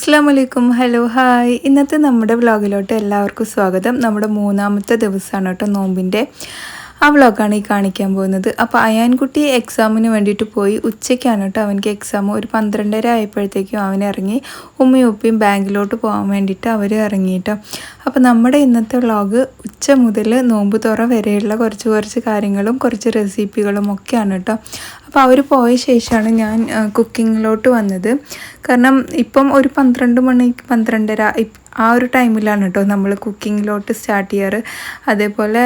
അസ്സാം വലൈക്കും hello hi ഇന്നത്തെ നമ്മുടെ വ്ളോഗിലോട്ട് എല്ലാവർക്കും സ്വാഗതം. നമ്മുടെ മൂന്നാമത്തെ ദിവസമാണ് കേട്ടോ നോമ്പിന്റെ. ആ വ്ളോഗാണ് ഈ കാണിക്കാൻ പോകുന്നത്. അപ്പോൾ അയാൻകുട്ടി എക്സാമിന് വേണ്ടിയിട്ട് പോയി. ഉച്ചയ്ക്കാണ് കേട്ടോ അവനക്ക് എക്സാം ഒരു പന്ത്രണ്ടര ആയപ്പോഴത്തേക്കും അവൻ ഇറങ്ങി. ഉമ്മയും ഉപ്പയും ബാങ്കിലോട്ട് പോകാൻ വേണ്ടിയിട്ട് അവർ ഇറങ്ങിയിട്ടോ അപ്പോൾ നമ്മുടെ ഇന്നത്തെ വ്ളോഗ് ഉച്ച മുതൽ നോമ്പ് തുറ വരെയുള്ള കുറച്ച് കുറച്ച് കാര്യങ്ങളും കുറച്ച് റെസിപ്പികളും ഒക്കെയാണ് കേട്ടോ. അപ്പോൾ അവർ പോയ ശേഷമാണ് ഞാൻ കുക്കിങ്ങിലോട്ട് വന്നത്. കാരണം ഇപ്പം ഒരു പന്ത്രണ്ട് മണി പന്ത്രണ്ടര ആ ഒരു ടൈമിലാണ് കേട്ടോ നമ്മൾ കുക്കിങ്ങിലോട്ട് സ്റ്റാർട്ട് ചെയ്യാറ്. അതേപോലെ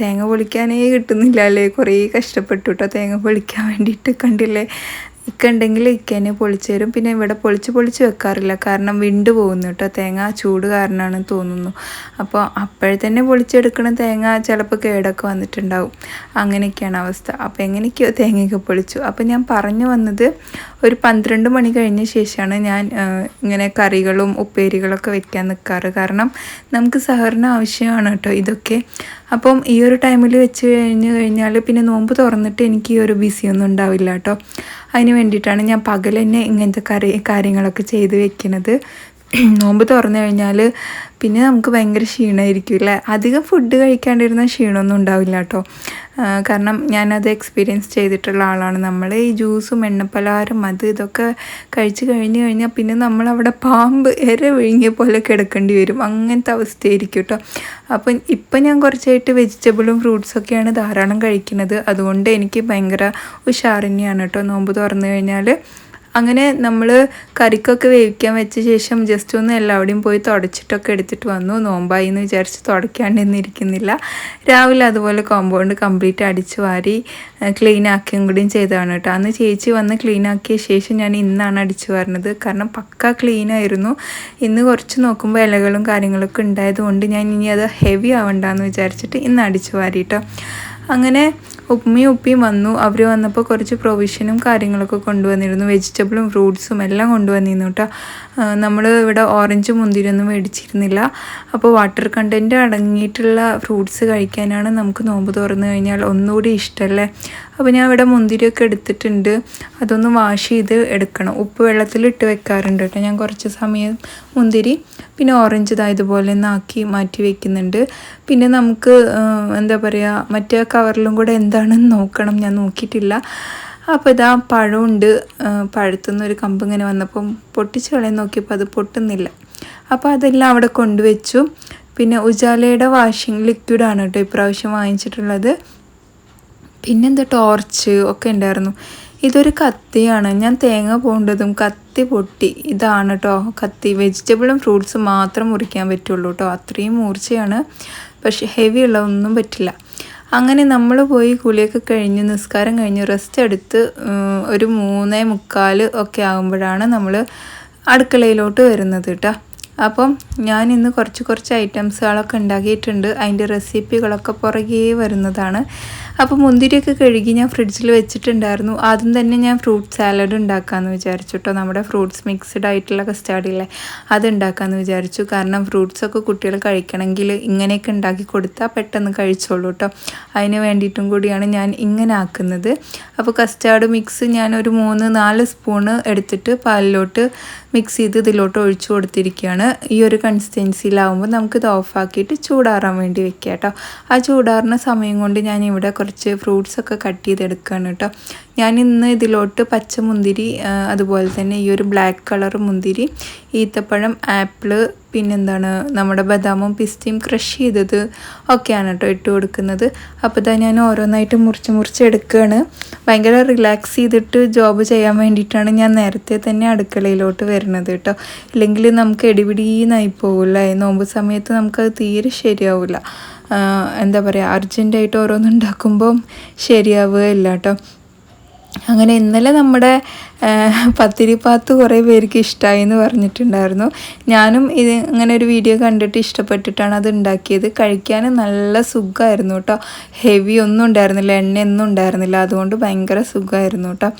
തേങ്ങ പൊളിക്കാനേ കിട്ടുന്നില്ല അല്ലേ? കുറേ കഷ്ടപ്പെട്ടു കേട്ടോ തേങ്ങ പൊളിക്കാൻ വേണ്ടിയിട്ട്. കണ്ടില്ലേ? ഇക്ക ഉണ്ടെങ്കിൽ പൊളിച്ചു തരും. പിന്നെ ഇവിടെ പൊളിച്ച് പൊളിച്ച് വെക്കാറില്ല. കാരണം വിണ്ട് പോകുന്നു കേട്ടോ. തേങ്ങ ചൂട് കാരണമാണ് തോന്നുന്നു. അപ്പോൾ അപ്പോഴത്തന്നെ തന്നെ പൊളിച്ചെടുക്കണ തേങ്ങ ചിലപ്പോൾ കേടൊക്കെ വന്നിട്ടുണ്ടാവും. അങ്ങനെയൊക്കെയാണ് അവസ്ഥ. അപ്പോൾ എങ്ങനെയൊക്കെയോ തേങ്ങയൊക്കെ പൊളിച്ചു. അപ്പോൾ ഞാൻ പറഞ്ഞു വന്നത് ഒരു പന്ത്രണ്ട് മണി കഴിഞ്ഞ ശേഷമാണ് ഞാൻ ഇങ്ങനെ കറികളും ഉപ്പേരികളൊക്കെ വെക്കാൻ നിൽക്കാറ് കാരണം നമുക്ക് സഹകരണം ആവശ്യമാണ് കേട്ടോ. ഇതൊക്കെ അപ്പം ഈ ഒരു ടൈമിൽ വെച്ച് കഴിഞ്ഞ് കഴിഞ്ഞാൽ പിന്നെ നോമ്പ് തുറന്നിട്ട് എനിക്ക് ഈ ഒരു ബിസിയൊന്നും ഉണ്ടാവില്ല കേട്ടോ. അതിന് വേണ്ടിയിട്ടാണ് ഞാൻ പകൽ തന്നെ ഇങ്ങനത്തെ കാര്യങ്ങളൊക്കെ ചെയ്ത് വെക്കുന്നത് നോമ്പ് തുറന്നു കഴിഞ്ഞാൽ പിന്നെ നമുക്ക് ഭയങ്കര ക്ഷീണമായിരിക്കും അല്ലേ അധികം ഫുഡ് കഴിക്കാണ്ടിരുന്ന ക്ഷീണമൊന്നും ഉണ്ടാവില്ല കേട്ടോ കാരണം ഞാനത് എക്സ്പീരിയൻസ് ചെയ്തിട്ടുള്ള ആളാണ്. നമ്മൾ ഈ ജ്യൂസും എണ്ണപ്പലഹാരം അത് ഇതൊക്കെ കഴിച്ച് കഴിഞ്ഞ് കഴിഞ്ഞാൽ പിന്നെ നമ്മളവിടെ പാമ്പ് എര വിഴുങ്ങിയ പോലെ കിടക്കേണ്ടി വരും. അങ്ങനത്തെ അവസ്ഥയായിരിക്കും കേട്ടോ അപ്പം ഇപ്പം ഞാൻ കുറച്ചായിട്ട് വെജിറ്റബിളും ഫ്രൂട്ട്സൊക്കെയാണ് ധാരാളം കഴിക്കുന്നത്. അതുകൊണ്ട് എനിക്ക് ഭയങ്കര ഉഷാറിനെയാണ് കേട്ടോ നോമ്പ് തുറന്നു കഴിഞ്ഞാൽ അങ്ങനെ നമ്മൾ കറിക്കൊക്കെ വേവിക്കാൻ വെച്ച ശേഷം ജസ്റ്റ് ഒന്ന് എല്ലാവിടെയും പോയി തുടച്ചിട്ടൊക്കെ എടുത്തിട്ട് വന്നു. നോമ്പായി എന്ന് വിചാരിച്ച് തുടയ്ക്കാണ്ട് ഇന്നിരിക്കുന്നില്ല രാവിലെ അതുപോലെ കോമ്പൗണ്ട് കംപ്ലീറ്റ് അടിച്ച് വാരി ക്ലീൻ ആക്കുകയും കൂടിയും ചെയ്തതാണ് കേട്ടോ. അന്ന് ചേച്ചി വന്ന് ക്ലീൻ ആക്കിയ ശേഷം ഞാൻ ഇന്നാണ് അടിച്ചു വരുന്നത്. കാരണം പക്ക ക്ലീൻ ആയിരുന്നു. ഇന്ന് കുറച്ച് നോക്കുമ്പോൾ ഇലകളും കാര്യങ്ങളൊക്കെ ഉണ്ടായതുകൊണ്ട് ഞാൻ ഇനി അത് ഹെവി ആവണ്ടെന്ന് വിചാരിച്ചിട്ട് ഇന്ന് അടിച്ചു വാരിട്ടോ. അങ്ങനെ ഉമ്മയും ഉപ്പിയും വന്നു. അവർ വന്നപ്പോൾ കുറച്ച് പ്രൊവിഷനും കാര്യങ്ങളൊക്കെ കൊണ്ടുവന്നിരുന്നു. വെജിറ്റബിളും ഫ്രൂട്ട്സും എല്ലാം കൊണ്ടുവന്നിരുന്നു കേട്ടോ നമ്മൾ ഇവിടെ ഓറഞ്ച് മുന്തിരിയൊന്നും മേടിച്ചിരുന്നില്ല. അപ്പോൾ വാട്ടർ കണ്ടന്റ് അടങ്ങിയിട്ടുള്ള ഫ്രൂട്ട്സ് കഴിക്കാനാണ് നമുക്ക് നോമ്പ് തുറന്നു കഴിഞ്ഞാൽ ഒന്നുകൂടി ഇഷ്ടമല്ലേ അപ്പോൾ ഞാൻ ഇവിടെ മുന്തിരിയൊക്കെ എടുത്തിട്ടുണ്ട്. അതൊന്ന് വാഷ് ചെയ്ത് എടുക്കണം. ഉപ്പ് വെള്ളത്തിലിട്ട് വെക്കാറുണ്ട് കേട്ടോ ഞാൻ കുറച്ച് സമയം മുന്തിരി പിന്നെ ഓറഞ്ച് ഇതാ ഇതുപോലെ മാറ്റി വെക്കുന്നുണ്ട്. പിന്നെ നമുക്ക് എന്താ പറയുക മറ്റേ കവറിലും കൂടെ എന്താണെന്ന് നോക്കണം. ഞാൻ നോക്കിയിട്ടില്ല. അപ്പോൾ ഇതാ പഴമുണ്ട്. പഴുത്തുനിന്ന് ഒരു കമ്പ് ഇങ്ങനെ വന്നപ്പം പൊട്ടിച്ച് കളയാൻ നോക്കിയപ്പോൾ അത് പൊട്ടുന്നില്ല. അപ്പോൾ അതെല്ലാം അവിടെ കൊണ്ടുവച്ചു. പിന്നെ ഉജാലയുടെ വാഷിംഗ് ലിക്വിഡാണ് കേട്ടോ ഇപ്രാവശ്യം വാങ്ങിച്ചിട്ടുള്ളത്. പിന്നെന്താ ടോർച്ച് ഒക്കെ ഉണ്ടായിരുന്നു. ഇതൊരു കത്തിയാണ്. ഞാൻ തേങ്ങ പോകേണ്ടതും കത്തി പൊട്ടി. ഇതാണ് കേട്ടോ കത്തി. വെജിറ്റബിളും ഫ്രൂട്ട്സും മാത്രം മുറിക്കാൻ പറ്റുള്ളൂ കേട്ടോ. അത്രയും മൂർച്ചയാണ്. പക്ഷെ ഹെവി ഉള്ളതൊന്നും പറ്റില്ല. അങ്ങനെ നമ്മൾ പോയി കുളിയൊക്കെ കഴിഞ്ഞ് നിസ്കാരം കഴിഞ്ഞ് റെസ്റ്റ് എടുത്ത് ഒരു മൂന്നേ മുക്കാൽ ഒക്കെ ആകുമ്പോഴാണ് നമ്മൾ അടുക്കളയിലോട്ട് വരുന്നത് കേട്ടോ അപ്പം ഞാൻ ഇന്ന് കുറച്ച് കുറച്ച് ഐറ്റംസുകളൊക്കെ ഉണ്ടാക്കിയിട്ടുണ്ട്. അതിന്റെ റെസിപ്പികളൊക്കെ പുറകെ വരുന്നതാണ്. അപ്പോൾ മുന്തിരിയൊക്കെ കഴുകി ഞാൻ ഫ്രിഡ്ജിൽ വെച്ചിട്ടുണ്ടായിരുന്നു. ആദ്യം തന്നെ ഞാൻ ഫ്രൂട്ട് സാലഡ് ഉണ്ടാക്കാമെന്ന് വിചാരിച്ചു കേട്ടോ നമ്മുടെ ഫ്രൂട്ട്സ് മിക്സ്ഡ് ആയിട്ടുള്ള കസ്റ്റാർഡില്ലേ അത് ഉണ്ടാക്കാമെന്ന് വിചാരിച്ചു. കാരണം ഫ്രൂട്ട്സൊക്കെ കുട്ടികൾ കഴിക്കണമെങ്കിൽ ഇങ്ങനെയൊക്കെ ഉണ്ടാക്കി കൊടുത്താൽ പെട്ടെന്ന് കഴിച്ചോളൂ കേട്ടോ അതിന് വേണ്ടിയിട്ടും കൂടിയാണ് ഞാൻ ഇങ്ങനെ ആക്കുന്നത്. അപ്പോൾ കസ്റ്റാർഡ് മിക്സ് ഞാൻ ഒരു മൂന്ന് നാല് സ്പൂണ് എടുത്തിട്ട് പാലിലോട്ട് മിക്സ് ചെയ്ത് ഇതിലോട്ട് ഒഴിച്ചു കൊടുത്തിരിക്കുകയാണ്. ഈ ഒരു കൺസിസ്റ്റൻസിയിലാവുമ്പോൾ നമുക്കിത് ഓഫാക്കിയിട്ട് ചൂടാറാൻ വേണ്ടി വെക്കാം കേട്ടോ ആ ചൂടാറുന്ന സമയം കൊണ്ട് ഞാൻ ഇവിടെ കുറച്ച് ഫ്രൂട്ട്സൊക്കെ കട്ട് ചെയ്തെടുക്കുകയാണ് കേട്ടോ. ഞാൻ ഇന്ന് ഇതിലോട്ട് പച്ചമുന്തിരി അതുപോലെ തന്നെ ഈ ഒരു ബ്ലാക്ക് കളർ മുന്തിരി ഈത്തപ്പഴം ആപ്പിൾ പിന്നെന്താണ് നമ്മുടെ ബദാമും പിസ്തയും ക്രഷ് ചെയ്തത് ഒക്കെയാണ് കേട്ടോ ഇട്ട് കൊടുക്കുന്നത്. അപ്പോൾ ഇതാ ഞാൻ ഓരോന്നായിട്ട് മുറിച്ച് മുറിച്ച് എടുക്കുകയാണ് ഭയങ്കര റിലാക്സ് ചെയ്തിട്ട് ജോബ് ചെയ്യാൻ വേണ്ടിയിട്ടാണ് ഞാൻ നേരത്തെ തന്നെ അടുക്കളയിലോട്ട് വരുന്നത് കേട്ടോ. ഇല്ലെങ്കിൽ നമുക്ക് എടിപിടിന്നായി പോകില്ല നോമ്പ് സമയത്ത് നമുക്കത് തീരെ ശരിയാവില്ല. എന്താ പറയുക അർജന്റായിട്ട് ഓരോന്നുണ്ടാക്കുമ്പം ശരിയാവുകയില്ല കേട്ടോ. അങ്ങനെ ഇന്നലെ നമ്മുടെ പത്തിരിപ്പാത്ത് കുറേ പേർക്ക് ഇഷ്ടമായി എന്ന് പറഞ്ഞിട്ടുണ്ടായിരുന്നു. ഞാനും ഇത് അങ്ങനെ ഒരു വീഡിയോ കണ്ടിട്ട് ഇഷ്ടപ്പെട്ടിട്ടാണ് അത് ഉണ്ടാക്കിയത്. കഴിക്കാൻ നല്ല സുഖമായിരുന്നു കേട്ടോ. ഹെവി ഒന്നും ഉണ്ടായിരുന്നില്ല എണ്ണയൊന്നും ഉണ്ടായിരുന്നില്ല. അതുകൊണ്ട് ഭയങ്കര സുഖമായിരുന്നു കേട്ടോ.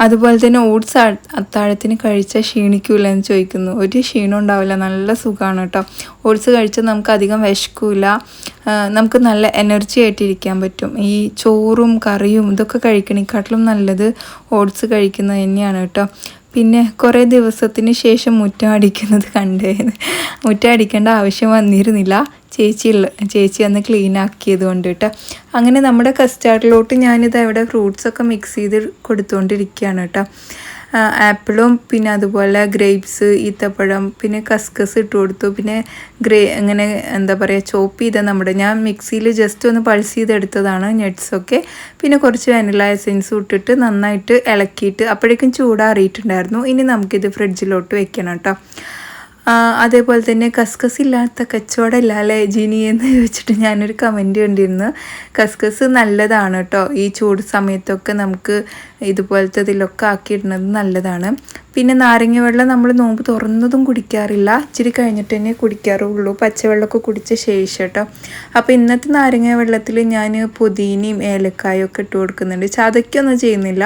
അതുപോലെ തന്നെ ഓട്സ് അത്താഴത്തിന് കഴിച്ചാൽ ക്ഷീണിക്കൂല എന്ന് ചോദിക്കുന്നു. ഒരു ക്ഷീണം ഉണ്ടാവില്ല നല്ല സുഖമാണ് കേട്ടോ. ഓട്സ് കഴിച്ചാൽ നമുക്ക് അധികം വിശക്കൂല. നമുക്ക് നല്ല എനർജി ആയിട്ടിരിക്കാൻ പറ്റും. ഈ ചോറും കറിയും ഇതൊക്കെ കഴിക്കണേക്കാട്ടിലും നല്ലത് ഓട്സ് കഴിക്കുന്നത് തന്നെയാണ് കേട്ടോ. പിന്നെ കുറേ ദിവസത്തിന് ശേഷം മുറ്റം അടിക്കുന്നത് കണ്ടേന്ന് മുറ്റം അടിക്കേണ്ട ആവശ്യം വന്നിരുന്നില്ല. ചേച്ചി ചേച്ചി അന്ന് ക്ലീൻ ആക്കിയത് കൊണ്ട് കേട്ടോ. അങ്ങനെ നമ്മുടെ കസ്റ്റാർഡിലോട്ട് ഞാനിത് അവിടെ ഫ്രൂട്ട്സൊക്കെ മിക്സ് ചെയ്ത് കൊടുത്തുകൊണ്ടിരിക്കുകയാണ് കേട്ടോ. ആപ്പിളും പിന്നെ അതുപോലെ ഗ്രേപ്സ് ഈത്തപ്പഴം പിന്നെ കസ്കസ് ഇട്ട് കൊടുത്തു. പിന്നെ ഗ്രേ അങ്ങനെ എന്താ പറയുക ചോപ്പ് ചെയ്ത നമ്മുടെ ഞാൻ മിക്സിയിൽ ജസ്റ്റ് ഒന്ന് പൾസ് ചെയ്തെടുത്തതാണ് നട്ട്സൊക്കെ പിന്നെ കുറച്ച് വാനില എസെൻസ് ഇട്ടിട്ട് നന്നായിട്ട് ഇളക്കിയിട്ട് അപ്പോഴേക്കും ചൂടാറിയിട്ടുണ്ടായിരുന്നു. ഇനി നമുക്കിത് ഫ്രിഡ്ജിലോട്ട് വെക്കണം കേട്ടോ. അതേപോലെ തന്നെ കസ്കസ് ഇല്ലാത്ത കച്ചവടമല്ല അല്ലേ ജിനി എന്ന് ചോദിച്ചിട്ട് ഞാനൊരു കമന്റ് കണ്ടിരുന്നു. കസ്കസ് നല്ലതാണ് കേട്ടോ. ഈ ചൂട് സമയത്തൊക്കെ നമുക്ക് ഇതുപോലത്തെ ഇതിലൊക്കെ ആക്കിയിടുന്നത് നല്ലതാണ്. പിന്നെ നാരങ്ങ വെള്ളം നമ്മൾ നോമ്പ് തുറന്നതും കുടിക്കാറില്ല. ഇച്ചിരി കഴിഞ്ഞിട്ട് തന്നെ കുടിക്കാറുള്ളൂ. പച്ചവെള്ളമൊക്കെ കുടിച്ച ശേഷം കേട്ടോ അപ്പോൾ ഇന്നത്തെ നാരങ്ങ വെള്ളത്തിൽ ഞാൻ പുതിനയും ഏലക്കായും ഒക്കെ ഇട്ട് കൊടുക്കുന്നുണ്ട്. ചതയ്ക്കൊന്നും ചെയ്യുന്നില്ല.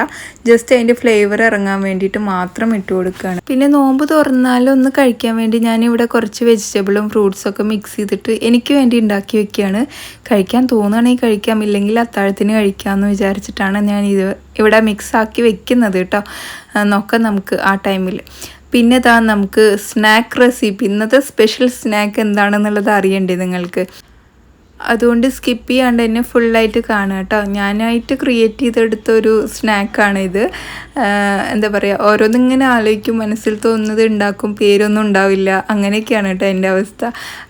ജസ്റ്റ് അതിന്റെ ഫ്ലേവർ ഇറങ്ങാൻ വേണ്ടിയിട്ട് മാത്രം ഇട്ട് കൊടുക്കുകയാണ്. പിന്നെ നോമ്പ് തുറന്നാലും ഒന്ന് കഴിക്കാൻ വേണ്ടി ഞാനിവിടെ കുറച്ച് വെജിറ്റബിളും ഫ്രൂട്ട്സും ഒക്കെ മിക്സ് ചെയ്തിട്ട് എനിക്ക് വേണ്ടി ഉണ്ടാക്കി വെക്കുകയാണ്. കഴിക്കാൻ തോന്നുകയാണെങ്കിൽ കഴിക്കാം. ഇല്ലെങ്കിൽ അത്താഴത്തിന് കഴിക്കാമെന്ന് വിചാരിച്ചിട്ടാണ് ഞാൻ ഇത് ഇവിടെ മിക്സ് ആക്കി വെക്കുന്നത് കേട്ടോ നോക്കാം നമുക്ക് ആ ടൈമിൽ പിന്നെ താ നമുക്ക് സ്നാക്ക് റെസിപ്പി ഇന്നത്തെ സ്പെഷ്യൽ സ്നാക്ക് എന്താണെന്നുള്ളത് അറിയണ്ടേ നിങ്ങൾക്ക്? അതുകൊണ്ട് സ്കിപ്പ് ചെയ്യാണ്ട് തന്നെ ഫുള്ളായിട്ട് കാണുക കേട്ടോ. ഞാനായിട്ട് ക്രിയേറ്റ് ചെയ്തെടുത്ത ഒരു സ്നാക്കാണ് ഇത്. എന്താ പറയുക ഓരോന്നിങ്ങനെ ആലോചിക്കും മനസ്സിൽ തോന്നുന്നത് ഉണ്ടാക്കും പേരൊന്നും ഉണ്ടാവില്ല. അങ്ങനെയൊക്കെയാണ് കേട്ടോ എന്റെ അവസ്ഥ.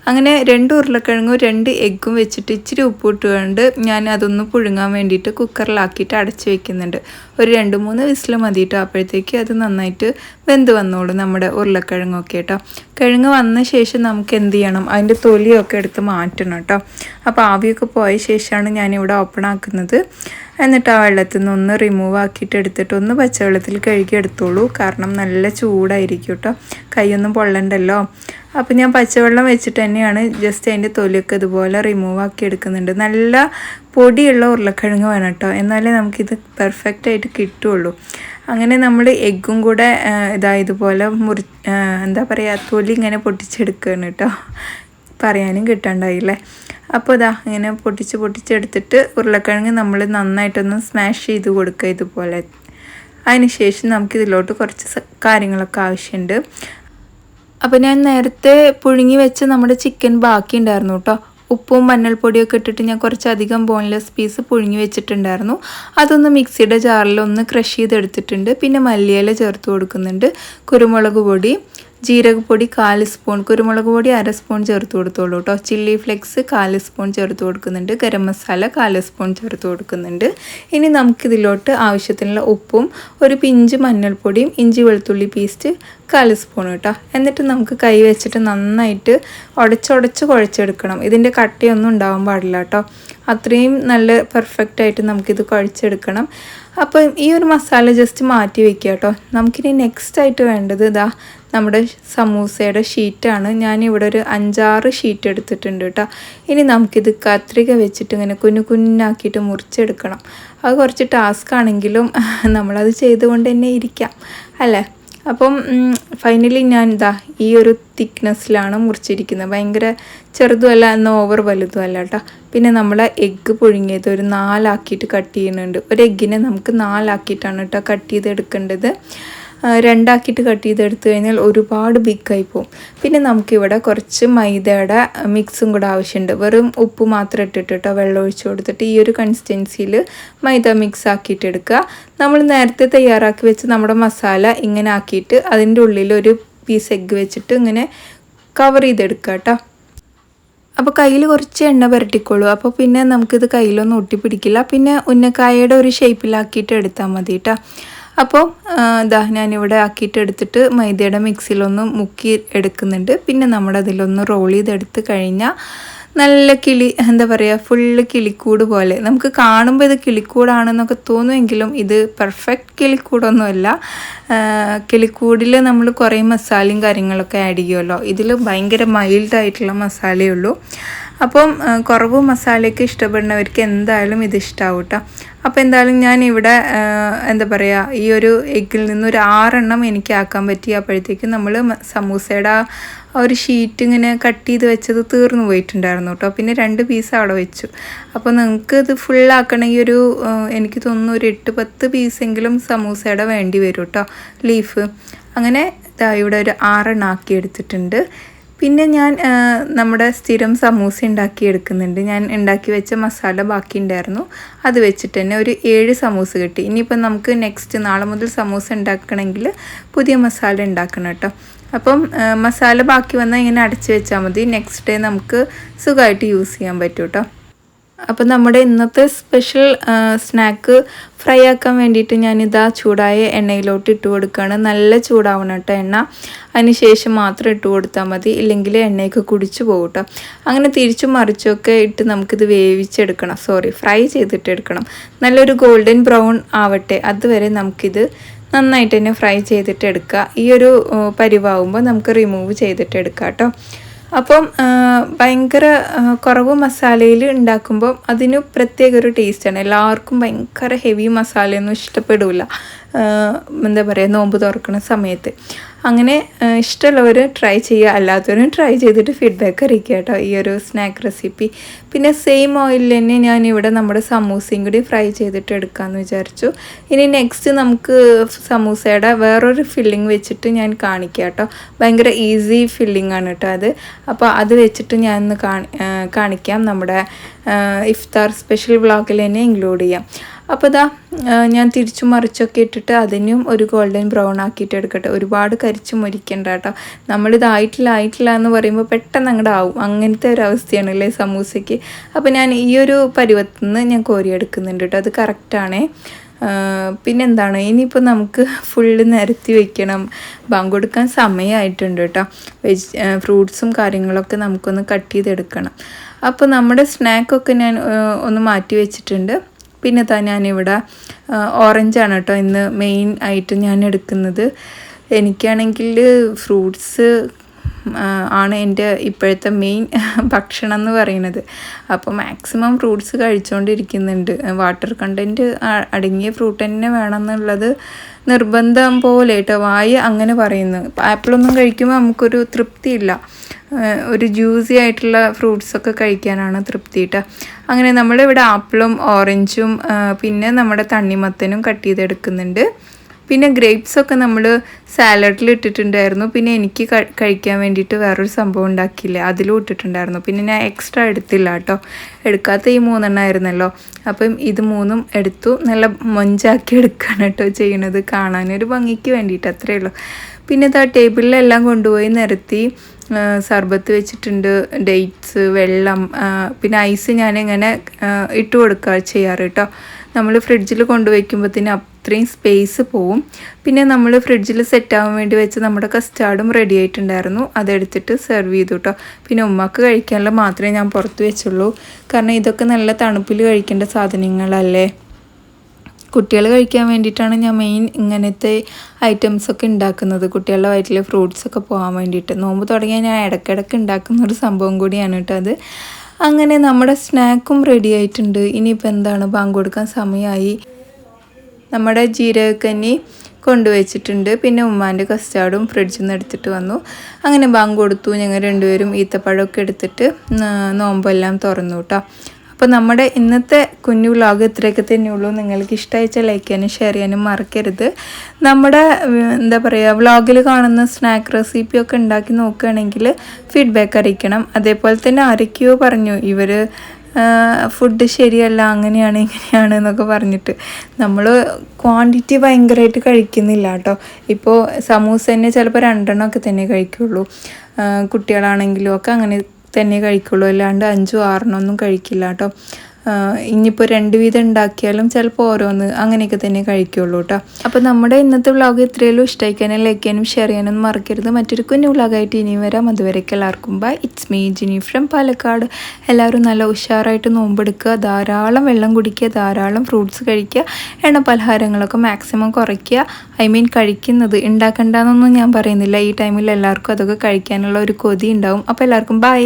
അങ്ങനെ രണ്ട് ഉരുളക്കിഴങ്ങും രണ്ട് എഗ്ഗും വെച്ചിട്ട് ഇച്ചിരി ഉപ്പിട്ട് കൊണ്ട് ഞാൻ അതൊന്ന് പുഴുങ്ങാൻ വേണ്ടിയിട്ട് കുക്കറിലാക്കിയിട്ട് അടച്ച് വെക്കുന്നുണ്ട്. ഒരു രണ്ട് മൂന്ന് വിസിൽ മതി കേട്ടോ അപ്പോഴത്തേക്ക് അത് നന്നായിട്ട് വെന്ത് വന്നോളൂ നമ്മുടെ ഉരുളക്കിഴങ്ങൊക്കെ കേട്ടോ കിഴങ്ങ് വന്ന ശേഷം നമുക്ക് എന്ത് ചെയ്യണം? അതിന്റെ തൊലിയൊക്കെ എടുത്ത് മാറ്റണം കേട്ടോ അപ്പോൾ ആവിയൊക്കെ പോയ ശേഷമാണ് ഞാനിവിടെ ഓപ്പൺ ആക്കുന്നത്. എന്നിട്ട് ആ വെള്ളത്തിൽ നിന്ന് ഒന്ന് റിമൂവ് ആക്കിയിട്ട് എടുത്തിട്ട് ഒന്ന് പച്ചവെള്ളത്തിൽ കഴുകി എടുത്തോളൂ. കാരണം നല്ല ചൂടായിരിക്കും കേട്ടോ കൈയൊന്നും പൊള്ളണ്ടല്ലോ. അപ്പോൾ ഞാൻ പച്ചവെള്ളം വെച്ചിട്ട് തന്നെയാണ് ജസ്റ്റ് അതിന്റെ തൊലിയൊക്കെ ഇതുപോലെ റിമൂവ് ആക്കി എടുക്കുന്നുണ്ട്. നല്ല പൊടിയുള്ള ഉരുളക്കിഴങ്ങ് വേണം കേട്ടോ എന്നാലേ നമുക്കിത് പെർഫെക്റ്റ് ആയിട്ട് കിട്ടുള്ളൂ. അങ്ങനെ നമ്മൾ എഗ്ഗും കൂടെ ഇതായതുപോലെ മുറി എന്താ പറയുക തൊലി ഇങ്ങനെ പൊട്ടിച്ചെടുക്കുകയാണ് കേട്ടോ പറയാനും കിട്ടണ്ടായില്ലേ? അപ്പോൾ ഇതാ ഇങ്ങനെ പൊട്ടിച്ച് പൊട്ടിച്ചെടുത്തിട്ട് ഉരുളക്കിഴങ്ങ് നമ്മൾ നന്നായിട്ടൊന്ന് സ്മാഷ് ചെയ്ത് കൊടുക്കുക ഇതുപോലെ. അതിനുശേഷം നമുക്കിതിലോട്ട് കുറച്ച് കാര്യങ്ങളൊക്കെ ആവശ്യമുണ്ട് അപ്പോൾ ഞാൻ നേരത്തെ പുഴുങ്ങി വെച്ച് നമ്മുടെ ചിക്കൻ ബാക്കി ഉണ്ടായിരുന്നു കേട്ടോ ഉപ്പും മഞ്ഞൾപ്പൊടിയൊക്കെ ഇട്ടിട്ട് ഞാൻ കുറച്ചധികം ബോൺലെസ് പീസ് പുഴുങ്ങി വെച്ചിട്ടുണ്ടായിരുന്നു. അതൊന്ന് മിക്സിയുടെ ജാറിൽ ഒന്ന് ക്രഷ് ചെയ്തെടുത്തിട്ടുണ്ട്. പിന്നെ മല്ലിയില ചേർത്ത് കൊടുക്കുന്നുണ്ട്. കുരുമുളക് പൊടി ജീരകപ്പൊടി കാൽ സ്പൂൺ കുരുമുളക് പൊടി അര സ്പൂൺ ചേർത്ത് കൊടുത്തോളൂ കേട്ടോ ചില്ലി ഫ്ലെക്സ് കാൽ സ്പൂൺ ചേർത്ത് കൊടുക്കുന്നുണ്ട്. ഗരം മസാല കാൽ സ്പൂൺ ചേർത്ത് കൊടുക്കുന്നുണ്ട്. ഇനി നമുക്കിതിലോട്ട് ആവശ്യത്തിനുള്ള ഉപ്പും ഒരു പിഞ്ച് മഞ്ഞൾപ്പൊടിയും ഇഞ്ചി വെളുത്തുള്ളി പേസ്റ്റ് കാൽ സ്പൂൺ കേട്ടോ എന്നിട്ട് നമുക്ക് കൈ വെച്ചിട്ട് നന്നായിട്ട് ഉടച്ചുടച്ച് കുഴച്ചെടുക്കണം. ഇതിന്റെ കട്ടയൊന്നും ഉണ്ടാവാൻ പാടില്ല കേട്ടോ അത്രയും നല്ല പെർഫെക്റ്റ് ആയിട്ട് നമുക്കിത് കുഴച്ചെടുക്കണം. അപ്പോൾ ഈ ഒരു മസാല ജസ്റ്റ് മാറ്റി വെക്കുക കേട്ടോ നമുക്കിനി നെക്സ്റ്റ് ആയിട്ട് വേണ്ടത് ഇതാ നമ്മുടെ സമൂസയുടെ ഷീറ്റാണ്. ഞാനിവിടെ ഒരു അഞ്ചാറ് ഷീറ്റ് എടുത്തിട്ടുണ്ട് കേട്ടോ. ഇനി നമുക്കിത് കത്രിക വെച്ചിട്ട് ഇങ്ങനെ കുഞ്ഞു കുഞ്ഞാക്കിയിട്ട് മുറിച്ചെടുക്കണം. അത് കുറച്ച് ടാസ്ക് ആണെങ്കിലും നമ്മളത് ചെയ്തുകൊണ്ട് തന്നെ ഇരിക്കാം. അല്ലേ? അപ്പം ഫൈനലി ഞാൻ ഇതാ ഈ ഒരു തിക്നെസ്സിലാണ് മുറിച്ചിരിക്കുന്നത്. ഭയങ്കര ചെറുതുമല്ല എന്നാൽ ഓവർ വലുതുമല്ല കേട്ടോ. പിന്നെ നമ്മൾ എഗ്ഗ് പുഴുങ്ങിയത് ഒരു നാലാക്കിയിട്ട് കട്ട് ചെയ്യുന്നുണ്ട്. ഒരു എഗ്ഗിനെ നമുക്ക് നാലാക്കിയിട്ടാണ് കേട്ടോ കട്ട് ചെയ്ത് ചെയ്തെടുക്കേണ്ടത്. രണ്ടാക്കിയിട്ട് കട്ട് ചെയ്തെടുത്ത് കഴിഞ്ഞാൽ ഒരുപാട് ബിഗായി പോകും പിന്നെ നമുക്കിവിടെ കുറച്ച് മൈദയുടെ മിക്സും കൂടെ ആവശ്യമുണ്ട്. വെറും ഉപ്പ് മാത്രം ഇട്ടിട്ട് കേട്ടോ വെള്ളം ഒഴിച്ചു കൊടുത്തിട്ട് ഈ ഒരു കൺസിസ്റ്റൻസിയിൽ മൈദ മിക്സ് ആക്കിയിട്ട് എടുക്കുക. നമ്മൾ നേരത്തെ തയ്യാറാക്കി വെച്ച് നമ്മുടെ മസാല ഇങ്ങനെ ആക്കിയിട്ട് അതിന്റെ ഉള്ളിൽ ഒരു പീസ് എഗ്ഗ് വെച്ചിട്ട് ഇങ്ങനെ കവർ ചെയ്തെടുക്കുക കേട്ടോ അപ്പോൾ കയ്യിൽ കുറച്ച് എണ്ണ പുരട്ടിക്കോളൂ. അപ്പോൾ പിന്നെ നമുക്കിത് കയ്യിലൊന്നും ഒട്ടിപ്പിടിക്കില്ല. പിന്നെ ഉന്നക്കായയുടെ ഒരു ഷേപ്പിലാക്കിയിട്ട് എടുത്താൽ മതി കേട്ടോ അപ്പോൾ ഇതാ ഞാനിവിടെ ആക്കിയിട്ട് എടുത്തിട്ട് മൈദയുടെ മിക്സിയിലൊന്ന് മുക്കി എടുക്കുന്നുണ്ട്. പിന്നെ നമ്മുടെ അതിലൊന്ന് റോൾ ചെയ്തെടുത്ത് കഴിഞ്ഞാൽ നല്ല കിളി എന്താ പറയുക ഫുള്ള് കിളിക്കൂട് പോലെ. നമുക്ക് കാണുമ്പോൾ ഇത് കിളിക്കൂടാണെന്നൊക്കെ തോന്നുമെങ്കിലും ഇത് പെർഫെക്റ്റ് കിളിക്കൂടൊന്നുമല്ല. കിളിക്കൂടിൽ നമ്മൾ കുറേ മസാലയും കാര്യങ്ങളൊക്കെ ആഡ് ചെയ്യുമല്ലോ. ഇതിൽ ഭയങ്കര മൈൽഡായിട്ടുള്ള മസാലയേ ഉള്ളൂ. അപ്പം കുറവ് മസാലയൊക്കെ ഇഷ്ടപ്പെടുന്നവർക്ക് എന്തായാലും ഇത് ഇഷ്ടാവും കേട്ടോ അപ്പോൾ എന്തായാലും ഞാൻ ഇവിടെ എന്താ പറയുക ഈ ഒരു എഗ്ഗിൽ നിന്ന് ഒരു ആറെണ്ണം എനിക്ക് ആക്കാൻ പറ്റി. അപ്പോഴത്തേക്കും നമ്മൾ സമൂസയുടെ ആ ഒരു ഷീറ്റ് ഇങ്ങനെ കട്ട് ചെയ്ത് വെച്ചത് തീർന്നു പോയിട്ടുണ്ടായിരുന്നു കേട്ടോ പിന്നെ രണ്ട് പീസ് അവിടെ വെച്ചു. അപ്പോൾ നിങ്ങൾക്ക് ഇത് ഫുള്ളാക്കണമെങ്കിൽ ഒരു എനിക്ക് തോന്നുന്നു ഒരു എട്ട് പത്ത് പീസെങ്കിലും സമൂസയുടെ വേണ്ടി വരും കേട്ടോ ലീഫ്. അങ്ങനെ ഇവിടെ ഒരു ആറെണ്ണം ആക്കി എടുത്തിട്ടുണ്ട്. പിന്നെ ഞാൻ നമ്മുടെ സ്ഥിരം സമൂസ ഉണ്ടാക്കി എടുക്കുന്നുണ്ട്. ഞാൻ ഉണ്ടാക്കി വെച്ച മസാല ബാക്കി ഉണ്ടായിരുന്നു. അത് വെച്ചിട്ട് തന്നെ ഒരു ഏഴ് സമൂസ കിട്ടി. ഇനിയിപ്പം നമുക്ക് നെക്സ്റ്റ് നാളെ മുതൽ സമൂസ ഉണ്ടാക്കണമെങ്കിൽ പുതിയ മസാല ഉണ്ടാക്കണം കേട്ടോ. അപ്പം മസാല ബാക്കി വന്നാൽ ഇങ്ങനെ അടച്ച് വെച്ചാൽ മതി. നെക്സ്റ്റ് ഡേ നമുക്ക് സുഖമായിട്ട് യൂസ് ചെയ്യാൻ പറ്റും കേട്ടോ. അപ്പം നമ്മുടെ ഇന്നത്തെ സ്പെഷ്യൽ സ്നാക്ക് ഫ്രൈ ആക്കാൻ വേണ്ടിയിട്ട് ഞാനിതാ ചൂടായ എണ്ണയിലോട്ട് ഇട്ട് കൊടുക്കുകയാണ് നല്ല ചൂടാവണം കേട്ടോ എണ്ണ. അതിന് ശേഷം മാത്രം ഇട്ട് കൊടുത്താൽ മതി. ഇല്ലെങ്കിൽ എണ്ണയൊക്കെ കുടിച്ചു പോകും അങ്ങനെ തിരിച്ചും മറിച്ചൊക്കെ ഇട്ട് നമുക്കിത് വേവിച്ചെടുക്കണം. സോറി ഫ്രൈ ചെയ്തിട്ട് എടുക്കണം. നല്ലൊരു ഗോൾഡൻ ബ്രൗൺ ആവട്ടെ. അതുവരെ നമുക്കിത് നന്നായിട്ട് തന്നെ ഫ്രൈ ചെയ്തിട്ട് എടുക്കുക ഈ ഒരു പരിവാകുമ്പോൾ നമുക്ക് റിമൂവ് ചെയ്തിട്ട് എടുക്കാം കേട്ടോ. അപ്പം ഭയങ്കര കുറവ് മസാലയിൽ ഉണ്ടാക്കുമ്പോൾ അതിന് പ്രത്യേക ഒരു ടേസ്റ്റാണ് എല്ലാവർക്കും ഭയങ്കര ഹെവി മസാലയൊന്നും ഇഷ്ടപ്പെടില്ല എന്താ പറയുക നോമ്പ് തുറക്കുന്ന സമയത്ത്. അങ്ങനെ ഇഷ്ടമുള്ളവർ ട്രൈ ചെയ്യുക. അല്ലാത്തവരും ട്രൈ ചെയ്തിട്ട് ഫീഡ്ബാക്ക് അറിയിക്കുക കേട്ടോ. ഈ ഒരു സ്നാക്ക് റെസിപ്പി പിന്നെ സെയിം ഓയിലിൽ തന്നെ ഞാൻ ഇവിടെ നമ്മുടെ സമൂസയും കൂടി ഫ്രൈ ചെയ്തിട്ട് എടുക്കാമെന്ന് വിചാരിച്ചു. ഇനി നെക്സ്റ്റ് നമുക്ക് സമൂസയുടെ വേറൊരു ഫില്ലിങ് വെച്ചിട്ട് ഞാൻ കാണിക്കാം കേട്ടോ. ഭയങ്കര ഈസി ഫില്ലിംഗ് ആണ് കേട്ടോ അത്. അപ്പോൾ അത് വെച്ചിട്ട് ഞാൻ ഒന്ന് കാണിക്കാം. നമ്മുടെ ഇഫ്താർ സ്പെഷ്യൽ വ്ളോഗിൽ തന്നെ ഇൻക്ലൂഡ് ചെയ്യാം. അപ്പോൾ ഇതാ ഞാൻ തിരിച്ചു മറിച്ചൊക്കെ ഇട്ടിട്ട് അതിനും ഒരു ഗോൾഡൻ ബ്രൗൺ ആക്കിയിട്ട് എടുക്കട്ടെ. ഒരുപാട് കരിച്ചു മുരിക്കണ്ട കേട്ടോ. നമ്മളിത് ആയിട്ടില്ല ആയിട്ടില്ല എന്ന് പറയുമ്പോൾ പെട്ടെന്ന് അങ്ങോട്ട് ആവും. അങ്ങനത്തെ ഒരു അവസ്ഥയാണ് അല്ലേ സമൂസയ്ക്ക്. അപ്പോൾ ഞാൻ ഈ ഒരു പരുവത്തിൽ നിന്ന് ഞാൻ കോരിയെടുക്കുന്നുണ്ട് കേട്ടോ. അത് കറക്റ്റാണേ പിന്നെന്താണ്? ഇനിയിപ്പോൾ നമുക്ക് ഫുള്ള് നിരത്തി വെക്കണം. ബാങ്ക് കൊടുക്കാൻ സമയമായിട്ടുണ്ട് കേട്ടോ. വെജ് ഫ്രൂട്ട്സും കാര്യങ്ങളൊക്കെ നമുക്കൊന്ന് കട്ട് ചെയ്തെടുക്കണം. അപ്പോൾ നമ്മുടെ സ്നാക്കൊക്കെ ഞാൻ ഒന്ന് മാറ്റി വെച്ചിട്ടുണ്ട്. പിന്നെ താ ഞാനിവിടെ ഓറഞ്ചാണ് കേട്ടോ ഇന്ന് മെയിൻ ആയിട്ട് ഞാൻ എടുക്കുന്നത്. എനിക്കാണെങ്കിൽ ഫ്രൂട്ട്സ് ആണ് എന്റെ ഇപ്പോഴത്തെ മെയിൻ ഭക്ഷണം എന്ന് പറയുന്നത്. അപ്പോൾ മാക്സിമം ഫ്രൂട്ട്സ് കഴിച്ചുകൊണ്ടിരിക്കുന്നുണ്ട് വാട്ടർ കണ്ടന്റ് അടങ്ങിയ ഫ്രൂട്ട് തന്നെ വേണമെന്നുള്ളത് നിർബന്ധം പോലെ കേട്ടോ വായ അങ്ങനെ പറയുന്നു. ആപ്പിളൊന്നും കഴിക്കുമ്പോൾ നമുക്കൊരു തൃപ്തിയില്ല. ഒരു ജ്യൂസി ആയിട്ടുള്ള ഫ്രൂട്ട്സൊക്കെ കഴിക്കാനാണ് തൃപ്തി കേട്ടോ അങ്ങനെ നമ്മളിവിടെ ആപ്പിളും ഓറഞ്ചും പിന്നെ നമ്മുടെ തണ്ണിമത്തനും കട്ട് ചെയ്തെടുക്കുന്നുണ്ട്. പിന്നെ ഗ്രേപ്സൊക്കെ നമ്മൾ സാലഡിൽ ഇട്ടിട്ടുണ്ടായിരുന്നു. പിന്നെ എനിക്ക് കഴിക്കാൻ വേണ്ടിയിട്ട് വേറൊരു സംഭവം ഉണ്ടാക്കിയില്ല. അതിലും ഇട്ടിട്ടുണ്ടായിരുന്നു. പിന്നെ ഞാൻ എക്സ്ട്രാ എടുത്തില്ല കേട്ടോ. എടുക്കാത്ത ഈ മൂന്നെണ്ണമായിരുന്നല്ലോ അപ്പം ഇത് മൂന്നും എടുത്തു. നല്ല മൊഞ്ചാക്കി എടുക്കുകയാണ് കേട്ടോ ചെയ്യണത്. കാണാനൊരു ഭംഗിക്ക് വേണ്ടിയിട്ട് അത്രയേ ഉള്ളൂ പിന്നെ ആ ടേബിളിലെല്ലാം കൊണ്ടുപോയി നിരത്തി സർബത്ത് വെച്ചിട്ടുണ്ട് ഡേറ്റ്സ് വെള്ളം പിന്നെ ഐസ് ഞാൻ ഞാനിങ്ങനെ ഇട്ട് കൊടുക്കുക ചെയ്യാറ് കേട്ടോ. നമ്മൾ ഫ്രിഡ്ജിൽ കൊണ്ടുവയ്ക്കുമ്പോഴത്തേന് അത്രയും സ്പേസ് പോവും. പിന്നെ നമ്മൾ ഫ്രിഡ്ജിൽ സെറ്റ് ആവാൻ വേണ്ടി വെച്ച് നമ്മുടെ കസ്റ്റാർഡും റെഡി ആയിട്ടുണ്ടായിരുന്നു. അതെടുത്തിട്ട് സെർവ് ചെയ്തു കേട്ടോ. പിന്നെ ഉമ്മക്ക് കഴിക്കാനുള്ള മാത്രമേ ഞാൻ പുറത്ത് വെച്ചുള്ളൂ. കാരണം ഇതൊക്കെ നല്ല തണുപ്പിൽ കഴിക്കേണ്ട സാധനങ്ങളല്ലേ? കുട്ടികൾ കഴിക്കാൻ വേണ്ടിയിട്ടാണ് ഞാൻ മെയിൻ ഇങ്ങനത്തെ ഐറ്റംസൊക്കെ ഉണ്ടാക്കുന്നത്. കുട്ടികളുടെ വയറ്റിലെ ഫ്രൂട്ട്സൊക്കെ പോകാൻ വേണ്ടിയിട്ട്. നോമ്പ് തുടങ്ങിയാൽ ഞാൻ ഇടയ്ക്കിടയ്ക്ക് ഉണ്ടാക്കുന്ന ഒരു സംഭവം കൂടിയാണ് കേട്ടോ അത്. അങ്ങനെ നമ്മുടെ സ്നാക്കും റെഡി ആയിട്ടുണ്ട്. ഇനിയിപ്പോൾ എന്താണ്? ബാങ്ക് കൊടുക്കാൻ സമയമായി. നമ്മുടെ ജീരകക്കന്നി കൊണ്ടുവച്ചിട്ടുണ്ട്. പിന്നെ ഉമ്മാന്റെ കസ്റ്റാർഡും ഫ്രിഡ്ജിൽ നിന്ന് എടുത്തിട്ട് വന്നു. അങ്ങനെ ബാങ്ക് കൊടുത്തു. ഞങ്ങൾ രണ്ടുപേരും ഈത്തപ്പഴമൊക്കെ എടുത്തിട്ട് നോമ്പെല്ലാം തുറന്നു കേട്ടോ. അപ്പോൾ നമ്മുടെ ഇന്നത്തെ കുഞ്ഞു വ്ലോഗ് ഇത്രയൊക്കെ തന്നെയുള്ളൂ നിങ്ങൾക്ക് ഇഷ്ടമായിച്ച ലൈക്ക് ചെയ്യാനും ഷെയർ ചെയ്യാനും മറക്കരുത്. നമ്മുടെ എന്താ പറയുക വ്ളോഗിൽ കാണുന്ന സ്നാക്ക് റെസിപ്പിയൊക്കെ ഉണ്ടാക്കി നോക്കുകയാണെങ്കിൽ ഫീഡ്ബാക്ക് അറിയിക്കണം. അതേപോലെ തന്നെ ആരൊക്കെയോ പറഞ്ഞു ഇവർ ഫുഡ് ശരിയല്ല അങ്ങനെയാണ് ഇങ്ങനെയാണ് എന്നൊക്കെ പറഞ്ഞിട്ട്. നമ്മൾ ക്വാണ്ടിറ്റി ഭയങ്കരമായിട്ട് കഴിക്കുന്നില്ല കേട്ടോ. ഇപ്പോൾ സമൂസ തന്നെ ചിലപ്പോൾ രണ്ടെണ്ണമൊക്കെ തന്നെ കഴിക്കുള്ളൂ. കുട്ടികളാണെങ്കിലും ഒക്കെ അങ്ങനെ തന്നെ കഴിക്കുള്ളൂ. അല്ലാണ്ട് അഞ്ചും ആറിനോ ഒന്നും കഴിക്കില്ല കേട്ടോ. ഇനിയിപ്പോൾ രണ്ട് വീതം ഉണ്ടാക്കിയാലും ചിലപ്പോൾ ഓരോന്ന് അങ്ങനെയൊക്കെ തന്നെ കഴിക്കുള്ളൂ കേട്ടോ. അപ്പോൾ നമ്മുടെ ഇന്നത്തെ വ്ളോഗ് ഇത്രയുള്ളൂ ഇഷ്ടമായിക്കാനും ലൈക്ക് ചെയ്യാനും ഷെയർ ചെയ്യാനും മറക്കരുത്. മറ്റൊരു കുഞ്ഞു വ്ളോഗായിട്ട് ഇനിയും വരാം. അതുവരെയൊക്കെ എല്ലാവർക്കും bye it's me Jini from Palakkad. എല്ലാവരും നല്ല ഉഷാറായിട്ട് നോമ്പെടുക്കുക. ധാരാളം വെള്ളം കുടിക്കുക. ധാരാളം ഫ്രൂട്ട്സ് കഴിക്കുക. എണ്ണ പലഹാരങ്ങളൊക്കെ മാക്സിമം കുറയ്ക്കുക. ഐ മീൻ കഴിക്കുന്നത് ഉണ്ടാക്കണ്ടെന്നൊന്നും ഞാൻ പറയുന്നില്ല. ഈ ടൈമിൽ എല്ലാവർക്കും അതൊക്കെ കഴിക്കാനുള്ള ഒരു കൊതി ഉണ്ടാവും. അപ്പോൾ എല്ലാവർക്കും ബൈ